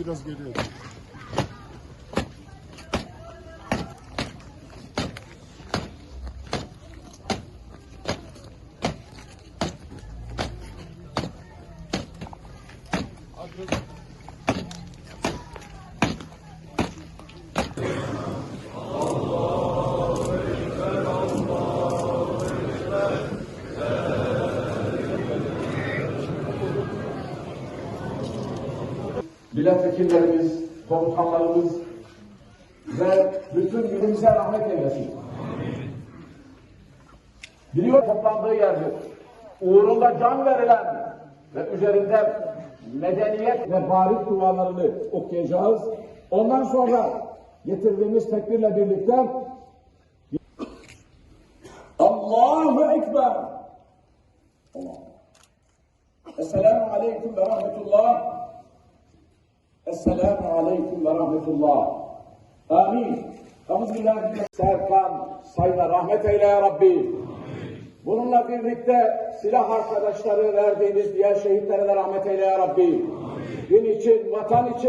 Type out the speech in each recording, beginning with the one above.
Biraz geriye. Milletvekillerimiz, komutanlarımız ve bütün ülkemize rahmet eylesin. Biliyor toplandığı yerdir. Uğrunda can verilen ve üzerinde medeniyet ve barış dualarını okuyacağız. Ondan sonra getirdiğimiz tekbirle birlikte Allahu Ekber. Allah. Esselamu Aleyküm ve Rahmetullah. Esselamu Aleyküm ve Rahmetullah. Amin. Hamdülillah. Serkan Sayın'a rahmet eyle ya Rabbi. Bununla birlikte silah arkadaşları verdiğiniz diğer şehitlere de rahmet eyle ya Rabbi. Din için, vatan için.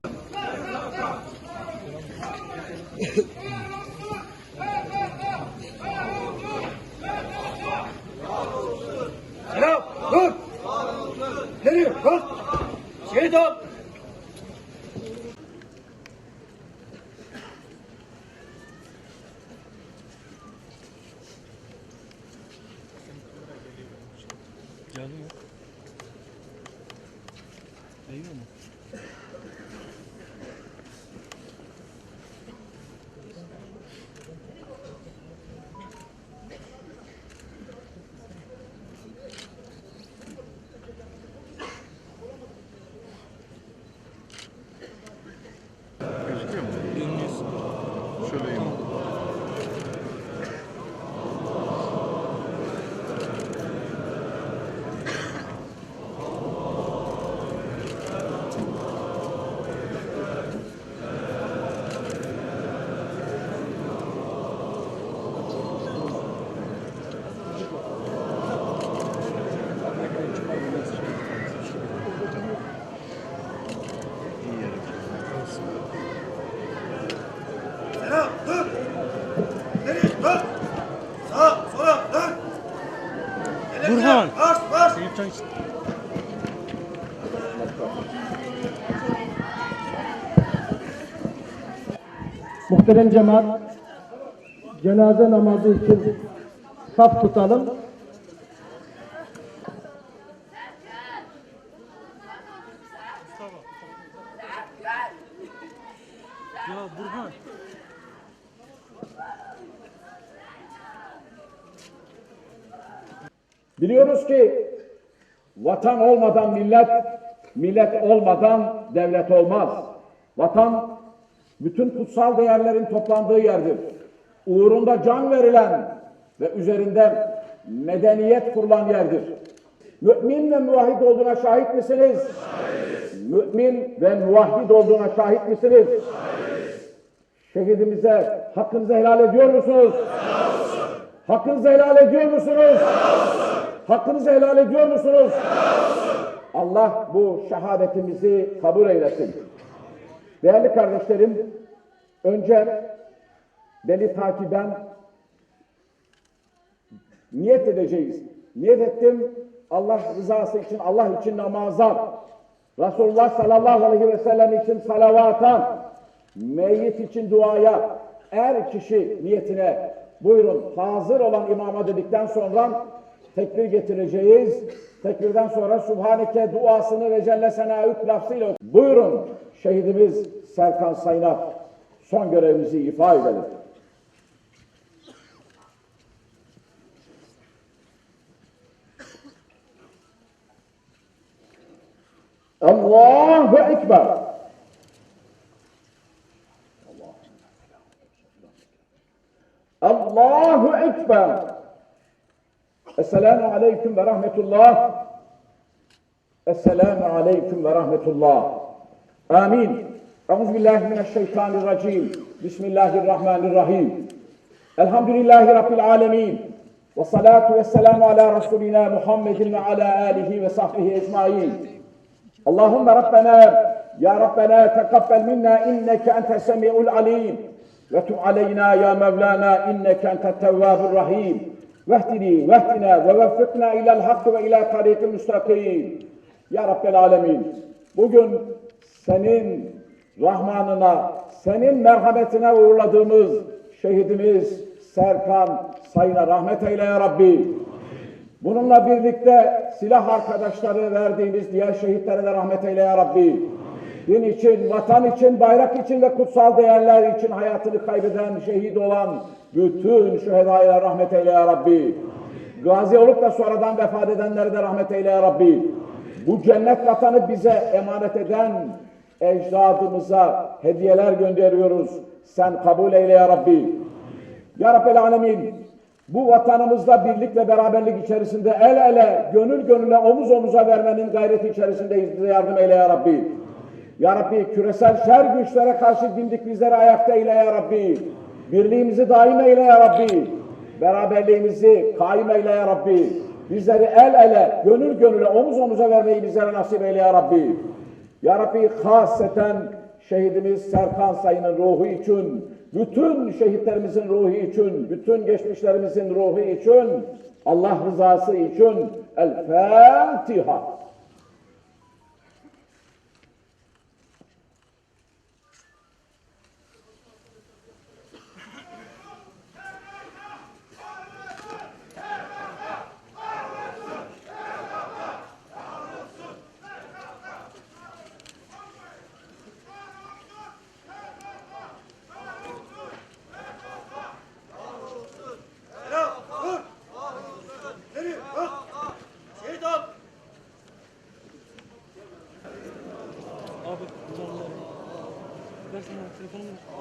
Selam, dur. Nereye? Kalk. Şehit ol. Gözüküyor mu? Şöyle iyi. Selam, dur. Nereye? Kalk. Sağa, sola, dön. Burhan. Marş, marş. Muhterem cemaat, cenaze namazı için saf tutalım. Ya Burhan. Biliyoruz ki vatan olmadan millet, millet olmadan devlet olmaz. Vatan bütün kutsal değerlerin toplandığı yerdir. Uğrunda can verilen ve üzerinde medeniyet kurulan yerdir. Mümin ve muvahhid olduğuna şahit misiniz? Mümin ve muvahhid olduğuna şahit misiniz? Şehidimize hakkınızı helal ediyor musunuz? Hakkınızı helal ediyor musunuz? Hakkınızı helal ediyor musunuz? Allah bu şehadetimizi kabul eylesin. Değerli kardeşlerim, önce beni takiben niyet edeceğiz. Niyet ettim Allah rızası için, Allah için namaza, Resulullah sallallahu aleyhi ve sellem için salavata, meyyit için duaya, er kişi niyetine buyurun hazır olan imama dedikten sonra tekbir getireceğiz. Tekbirden sonra Subhaneke duasını ve Celle Senaük lafzıyla buyurun şehidimiz Serkan Sayın'a son görevimizi ifa edelim. Allahu Ekber. Allahu Ekber. Esselamu Aleyküm ve Rahmetullah. Esselamu aleyküm ve rahmetullah. Amin. Euzubillahimineşşeytanirracim. Bismillahirrahmanirrahim. Elhamdülillahi Rabbil alemin. Ve salatu ve selamu ala Resulina Muhammedin ve ala alihi ve sahbihi ecmain. Allahümme Rabbena, Ya Rabbena tekabbel minna inneke ente semi'ul alim. Ve tub aleyna ya Mevlana inneke ente tevvabur rahim. Vehdini, vehdina ve veffikna ilel hakkı ve ila tarikil müstakim. Ya Rabbel alemin. Bugün senin rahmanına, senin merhametine uğurladığımız şehidimiz Serkan Sayın'a rahmet eyle ya Rabbi. Bununla birlikte silah arkadaşları verdiğimiz diğer şehitlere de rahmet eyle ya Rabbi. Din için, vatan için, bayrak için ve kutsal değerler için hayatını kaybeden, şehit olan bütün şühedaya rahmet eyle ya Rabbi. Gazi olup da sonradan vefat edenlere de rahmet eyle ya Rabbi. Bu cennet vatanı bize emanet eden ecdadımıza hediyeler gönderiyoruz. Sen kabul eyle ya Rabbi. Ya Rabbel Alemin, bu vatanımızda birlik ve beraberlik içerisinde el ele, gönül gönüle, omuz omuza vermenin gayreti içerisindeyiz. Bize yardım eyle ya Rabbi. Ya Rabbi küresel şer güçlere karşı dimdik bizleri ayakta eyle ya Rabbi. Birliğimizi daim eyle ya Rabbi. Beraberliğimizi kaim eyle ya Rabbi. Bizleri el ele, gönül gönüle, omuz omuza vermeyi bizlere nasip eyle ya Rabbi. Ya Rabbi haseten şehidimiz Serkan Sayın'ın ruhu için, bütün şehitlerimizin ruhu için, bütün geçmişlerimizin ruhu için, Allah rızası için El Fatiha. 吹风.